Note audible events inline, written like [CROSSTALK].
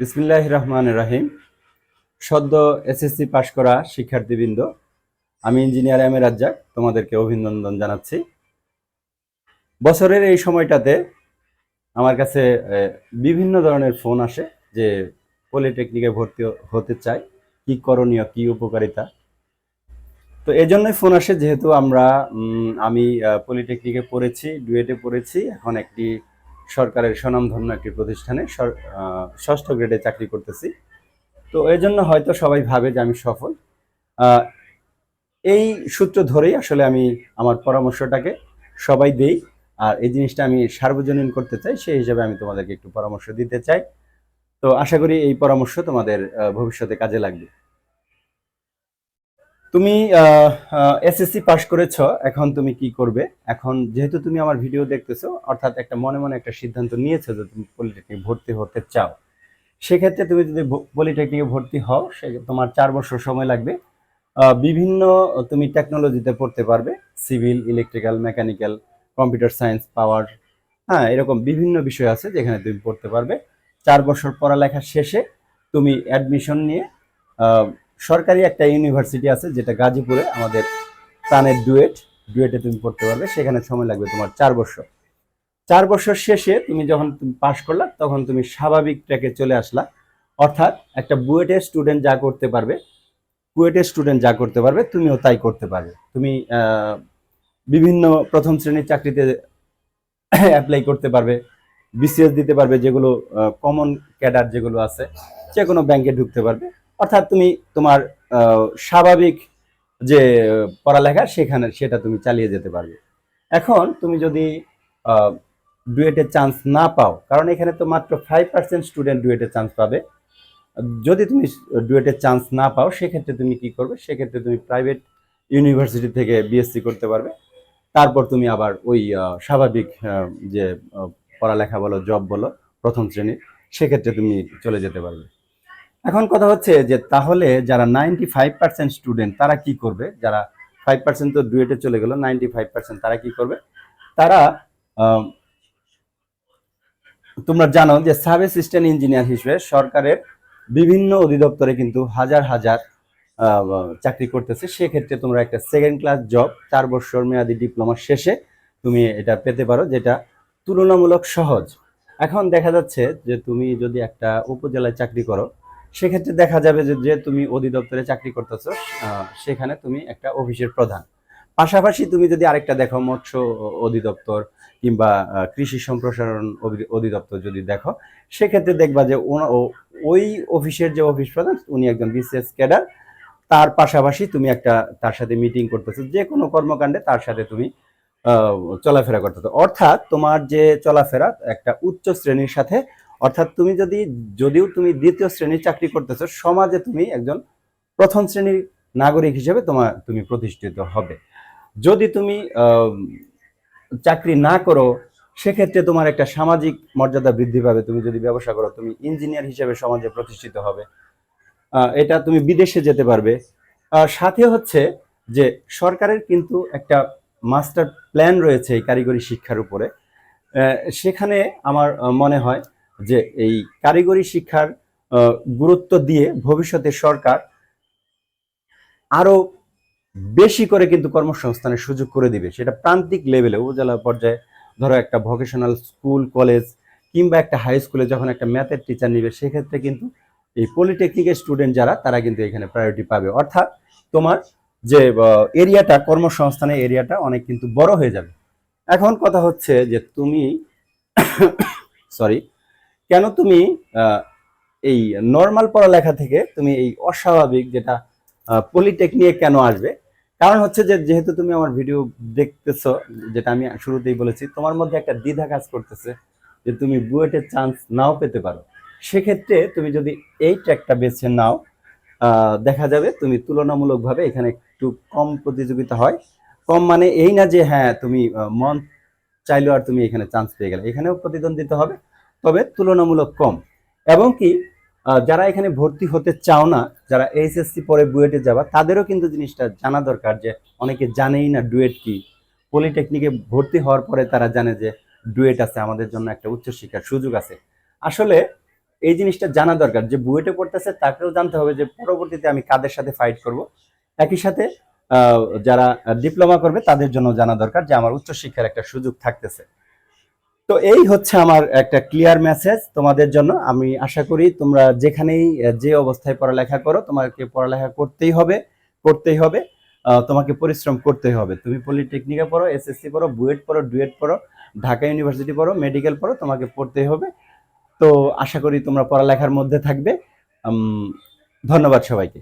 বিসমিল্লাহ রহমান রাহিম। সদ্য এসএসসি পাশ করা শিক্ষার্থীবৃন্দ, আমি ইঞ্জিনিয়ার এম এ রাজ্জাক, তোমাদেরকে অভিনন্দন জানাচ্ছি। বছরের এই সময়টাতে আমার কাছে বিভিন্ন ধরনের ফোন আসে যে পলিটেকনিকে ভর্তি হতে চাই, কি করণীয়, কি উপকারিতা। তো এই জন্যই ফোন আসে, যেহেতু আমরা আমি পলিটেকনিকে পড়েছি, ডুয়েটে পড়েছি, এখন একটি সরকারের স্বনামধন্য একটি প্রতিষ্ঠানে ষষ্ঠ গ্রেডে চাকরি করতেছি। তো এই জন্য হয়তো সবাই ভাবে যে আমি সফল। এই সূত্র ধরেই আসলে আমি আমার পরামর্শটাকে সবাই দেই। আর এই জিনিসটা আমি সার্বজনীন করতে চাই, সেই হিসাবে আমি তোমাদেরকে একটু পরামর্শ দিতে চাই। তো আশা করি এই পরামর্শ তোমাদের ভবিষ্যতে কাজে লাগবে। তুমি এসএসসি পাশ করেছ, এখন তুমি কি করবে? এখন যেহেতু তুমি আমার ভিডিও দেখতেছো, অর্থাৎ একটা মনে মনে একটা সিদ্ধান্ত নিয়েছো যে তুমি পলিটেকনিক ভর্তি হতে চাও, সেক্ষেত্রে তুমি যদি পলিটেকনিকে ভর্তি হও, সে তোমার চার বছর সময় লাগবে। বিভিন্ন, তুমি টেকনোলজিতে পড়তে পারবে civil electrical mechanical computer science পাওয়ার হ্যাঁ এরকম বিভিন্ন বিষয় আছে যেখানে তুমি পড়তে পারবে। চার বছর পড়ালেখা শেষে তুমি অ্যাডমিশন নিয়ে সরকারি একটা ইউনিভার্সিটি আছে, যেটা গাজীপুরে আমাদের প্রাণের ডুয়েট, ডুয়েটে তুমি পড়তে পারবে, সেখানে সময় লাগবে তোমার চার বছর। চার বছর শেষে তুমি যখন তুমি পাশ করলা, তখন তুমি স্বাভাবিক ট্র্যাকে চলে আসলা। অর্থাৎ একটা বুয়েটের স্টুডেন্ট যা করতে পারবে কুয়েটের স্টুডেন্ট যা করতে পারবে, তুমিও তাই করতে পারবে। তুমি বিভিন্ন প্রথম শ্রেণির চাকরিতে [COUGHS] অ্যাপ্লাই করতে পারবে বিসিএস দিতে পারবে, যেগুলো কমন ক্যাডার যেগুলো আছে যে কোনো ব্যাংকে ঢুকতে পারবে। অর্থাৎ তুমি তোমার স্বাভাবিক যে পড়ালেখা সেখানে সেটা তুমি চালিয়ে যেতে পারবে। এখন তুমি যদি ডুয়েটের চান্স না পাও, কারণ এখানে তো মাত্র ফাইভ পার্সেন্ট স্টুডেন্ট ডুয়েটের চান্স পাবে। যদি তুমি ডুয়েটের চান্স না পাও, সেক্ষেত্রে তুমি কি করবে? সেক্ষেত্রে তুমি প্রাইভেট ইউনিভার্সিটি থেকে বিএসসি করতে পারবে। তারপর তুমি আবার ওই স্বাভাবিক যে পড়ালেখা বলো জব বলো, প্রথম শ্রেণির, সেক্ষেত্রে তুমি চলে যেতে পারবে। এখন কথা হচ্ছে যে তাহলে যারা নাইনটি ফাইভ পার্সেন্ট স্টুডেন্ট তারা কি করবে? যারা ফাইভ পার্সেন্ট তো ডুয়েটে চলে গেল নাইনটি ফাইভ পার্সেন্ট তারা কি করবে? তারা তোমরা জানো যে সাব অ্যাসিস্ট্যান্ট ইঞ্জিনিয়ার হিসেবে সরকারের বিভিন্ন অধিদপ্তরে কিন্তু হাজার হাজার চাকরি করতেছে। সেক্ষেত্রে তোমরা একটা সেকেন্ড ক্লাস জব চার বছর মেয়াদি ডিপ্লোমা শেষে তুমি এটা পেতে পারো, যেটা তুলনামূলক সহজ। এখন দেখা যাচ্ছে যে তুমি যদি একটা উপজেলায় চাকরি করো সেক্ষেত্রে দেখা যাবে যে তুমি অধিদপ্তরে চাকরি করতেছো সেখানে তুমি একটা অফিসের প্রধান। পাশাপাশি তুমি যদি আরেকটা দেখো, মৎস্য অধিদপ্তর কিংবা কৃষি সম্প্রসারণ অধি- অধিদপ্তর যদি দেখো, সেক্ষেত্রে দেখবা যে ওই অফিসের যে অফিস প্রধান, উনি একজন বিসিএস ক্যাডার। তার পাশাপাশি তুমি একটা, তার সাথে মিটিং করতেছো, যে কোনো কর্মকাণ্ডে তার সাথে তুমি চলাফেরা করতেছো। অর্থাৎ তোমার যে চলাফেরা, একটা উচ্চ শ্রেণির সাথে অর্থাৎ তুমি যদি, যদিও তুমি দ্বিতীয় শ্রেণির চাকরি করতেছো, সমাজে তুমি একজন প্রথম শ্রেণির নাগরিক হিসেবে তোমার তুমি প্রতিষ্ঠিত হবে। যদি তুমি চাকরি না করো, সেক্ষেত্রে তোমার একটা সামাজিক মর্যাদা বৃদ্ধি পাবে। তুমি যদি ব্যবসা করো, তুমি ইঞ্জিনিয়ার হিসেবে সমাজে প্রতিষ্ঠিত হবে। এটা তুমি বিদেশে যেতে পারবে। সাথে হচ্ছে যে, সরকারের কিন্তু একটা মাস্টার প্ল্যান রয়েছে এই কারিগরি শিক্ষার উপরে। সেখানে আমার মনে হয় যে এই কারিগরি শিক্ষার গুরুত্ব দিয়ে ভবিষ্যতে সরকার আরও বেশি করে কিন্তু কর্মসংস্থানের সুযোগ করে দিবে। সেটা প্রান্তিক লেভেলে উপজেলা পর্যায়ে ধরো একটা ভোকেশনাল স্কুল কলেজ কিংবা একটা হাই স্কুলে যখন একটা ম্যাথের টিচার নিবে, সেক্ষেত্রে কিন্তু এই পলিটেকনিকের স্টুডেন্ট যারা, তারা কিন্তু এখানে প্রায়োরিটি পাবে। অর্থাৎ তোমার যে এরিয়াটা কর্মসংস্থানের এরিয়াটা অনেক কিন্তু বড় হয়ে যাবে। এখন কথা হচ্ছে যে তুমি [COUGHS] সরি কেন তুমি এই নর্মাল পড়ালেখা থেকে তুমি এই অস্বাভাবিক যেটা পলিটেকনিকে কেন আসবে? কারণ হচ্ছে যে, যেহেতু তুমি আমার ভিডিও দেখতেছো, যেটা আমি শুরুতেই বলেছি, তোমার মধ্যে একটা দ্বিধা কাজ করতেছে যে তুমি বুয়েটের চান্স নাও পেতে পারো। সেক্ষেত্রে তুমি যদি এই ট্র্যাকটা বেছে নাও দেখা যাবে তুমি তুলনামূলকভাবে এখানে একটু কম প্রতিযোগিতা হয়। কম মানে এই না যে হ্যাঁ তুমি মন চাইলেও আর তুমি এখানে চান্স পেয়ে গেলে। এখানেও প্রতিদ্বন্দ্বিতা হবে। তবে তুলনামূলক কম। এবং কি যারা এখানে ভর্তি হতে চাও না, যারা এইচএসসি পরে বুয়েটে যাবা, তাদেরও কিন্তু জিনিসটা জানা দরকার যে অনেকে জানেই না ডুয়েট কি। পলিটেকনিকে ভর্তি হওয়ার পরে তারা জানে যে ডুয়েট আছে, আমাদের জন্য একটা উচ্চশিক্ষার সুযোগ আছে। আসলে এই জিনিসটা জানা দরকার, যে বুয়েটে পড়তেছে তাকেও জানতে হবে যে পরবর্তীতে আমি কাদের সাথে ফাইট করব। একই সাথে যারা ডিপ্লোমা করবে তাদের জন্য জানা দরকার যে আমার উচ্চশিক্ষার একটা সুযোগ থাকতেছে। তো এই হচ্ছে আমার একটা ক্লিয়ার মেসেজ তোমাদের জন্য। আমি আশা করি তোমরা যেখানেই যে অবস্থায় পড়ালেখা করো, তোমাকে পড়ালেখা করতেই হবে করতেই হবে তোমাকে পরিশ্রম করতেই হবে। তুমি পলিটেকনিকে পড়ো এসএসসি পড়ো বুয়েট পড়ো ডুয়েট পড়ো, ঢাকা ইউনিভার্সিটি পড়ো মেডিকেল পড়ো, তোমাকে পড়তেই হবে। তো আশা করি তোমরা পড়ালেখার মধ্যে থাকবে। ধন্যবাদ সবাইকে।